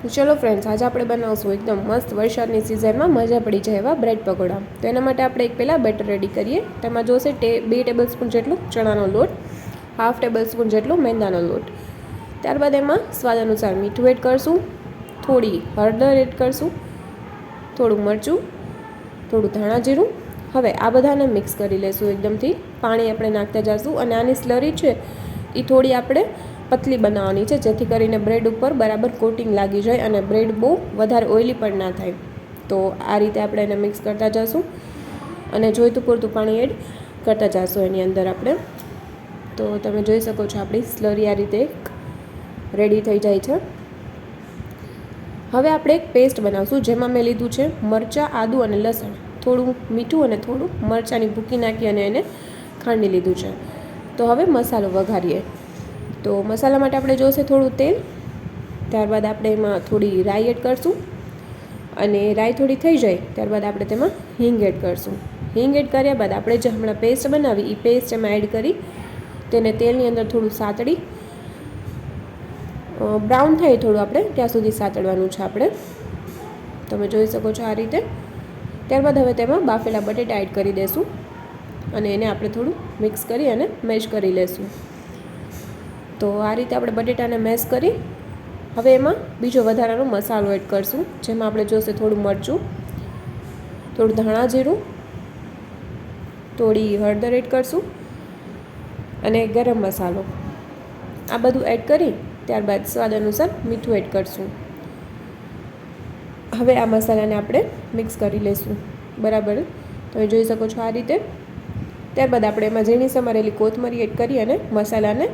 ચલો ફ્રેન્ડ્સ આજે આપણે બનાવશું એકદમ મસ્ત વરસાદની સિઝનમાં મજા પડી જાય એવા બ્રેડ પકોડા. તો એના માટે આપણે એક પહેલાં બેટર રેડી કરીએ. તેમાં જોશે ટે બે ટેબલ સ્પૂન જેટલું ચણાનો લોટ હાફ ટેબલ સ્પૂન જેટલો મેંદાનો લોટ. ત્યારબાદ એમાં સ્વાદ અનુસાર મીઠું એડ કરશું, થોડી હળદર એડ કરશું, થોડું મરચું, થોડું ધાણા જીરું. હવે આ બધાને મિક્સ કરી લેશું એકદમથી. પાણી આપણે નાખતા જઈશું અને આની સ્લરી છે એ થોડી આપણે પતલી બનાવવાની છે, જેથી કરીને બ્રેડ ઉપર બરાબર કોટિંગ લાગી જાય અને બ્રેડ બહુ વધારે ઓઇલી પણ ના થાય. તો આ રીતે આપણે એને મિક્સ કરતા જઈશું અને જોઈતું પૂરતું પાણી એડ કરતા જઈશું એની અંદર આપણે. તો તમે જોઈ શકો છો આપણી સ્લરી આ રીતે રેડી થઈ જાય છે. હવે આપણે એક પેસ્ટ બનાવશું, જેમાં મેં લીધું છે મરચાં, આદું અને લસણ. થોડું મીઠું અને થોડું મરચાંની ભૂકી નાખી અને એને ખાંડી લીધું છે. તો હવે મસાલો વઘારીએ. તો મસાલા માટે આપણે જોશે થોડું તેલ. ત્યારબાદ આપણે એમાં થોડી રાઈ એડ કરશું. અને રાઈ થોડી થઈ જાય, ત્યારબાદ આપણે તેમાં હિંગ એડ કરશું. હિંગ એડ કર્યા બાદ આપણે જે હમણાં પેસ્ટ બનાવી એ પેસ્ટ એમાં એડ કરી, તેને તેલની અંદર થોડું સાતડી બ્રાઉન થાય થોડું આપણે, ત્યાં સુધી સાતડવાનું છે આપણે. તમે જોઈ શકો છો આ રીતે. ત્યારબાદ હવે તેમાં બાફેલા બટેટા એડ કરી દઈશું અને એને આપણે થોડું મિક્સ કરી અને મેશ કરી લઈશું તો આ રીતે આપણે બટેટાને મેશ કરી હવે એમાં બીજો વધારાનો મસાલો એડ કરશું, જેમાં આપણે જોશે થોડું મરચું, થોડું ધાણા જીરું, થોડી હળદર એડ કરશું અને ગરમ મસાલો. આ બધું એડ કરી ત્યારબાદ સ્વાદ અનુસાર મીઠું એડ કરશું. હવે આ મસાલાને આપણે મિક્સ કરી લઈશું બરાબર? તમે જોઈ શકો છો આ રીતે. ત્યારબાદ આપણે એમાં ઝીણી સમારેલી કોથમરી એડ કરી અને મસાલાને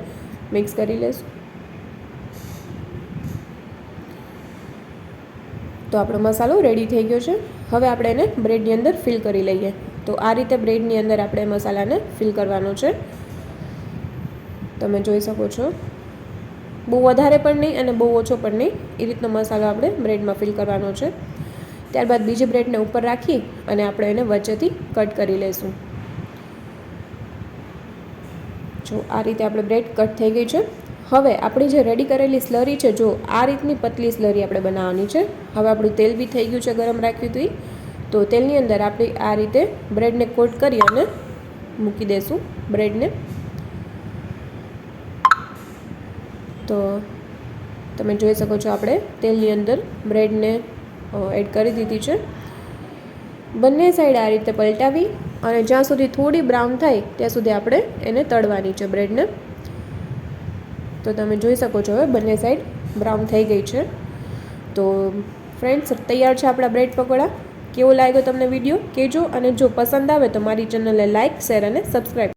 મિક્સ કરી લઈશું તો આપણો મસાલો રેડી થઈ ગયો છે. હવે આપણે એને બ્રેડની અંદર ફિલ કરી લઈએ. તો આ રીતે બ્રેડની અંદર આપણે મસાલાને ફિલ કરવાનો છે. તમે જોઈ શકો છો. બહુ વધારે પણ નહીં અને બહુ ઓછો પણ નહીં. એ રીતનો મસાલો આપણે બ્રેડમાં ફિલ કરવાનો છે. ત્યારબાદ બીજી બ્રેડને ઉપર રાખી અને આપણે એને વચ્ચેથી કટ કરી લઈશું જો આ રીતે આપણે બ્રેડ કટ થઈ ગઈ છે. હવે આપણી જે રેડી કરેલી સ્લરી છે, જો આ રીતની પતલી સ્લરી આપણે બનાવવાની છે. હવે આપણું તેલ બી થઈ ગયું છે ગરમ રાખ્યું હતું તો તેલની અંદર આપણે આ રીતે બ્રેડને કોટ કરી અને મૂકી દઈશું બ્રેડને. તો તમે જોઈ શકો છો આપણે તેલની અંદર બ્રેડને એડ કરી દીધી છે. બંને સાઈડ આ રીતે પલટાવી અને જ્યાં સુધી થોડી બ્રાઉન થાય, ત્યાં સુધી આપણે એને તળવાની છે બ્રેડને. તો તમે જોઈ શકો છો હવે બંને સાઈડ બ્રાઉન થઈ ગઈ છે. તો ફ્રેન્ડ્સ, તૈયાર છે આપણા બ્રેડ પકોડા? કેવો લાગ્યો તમને વીડિયો? કહેજો અને જો પસંદ આવે તો મારી ચેનલને લાઇક શેર અને સબસ્ક્રાઈબ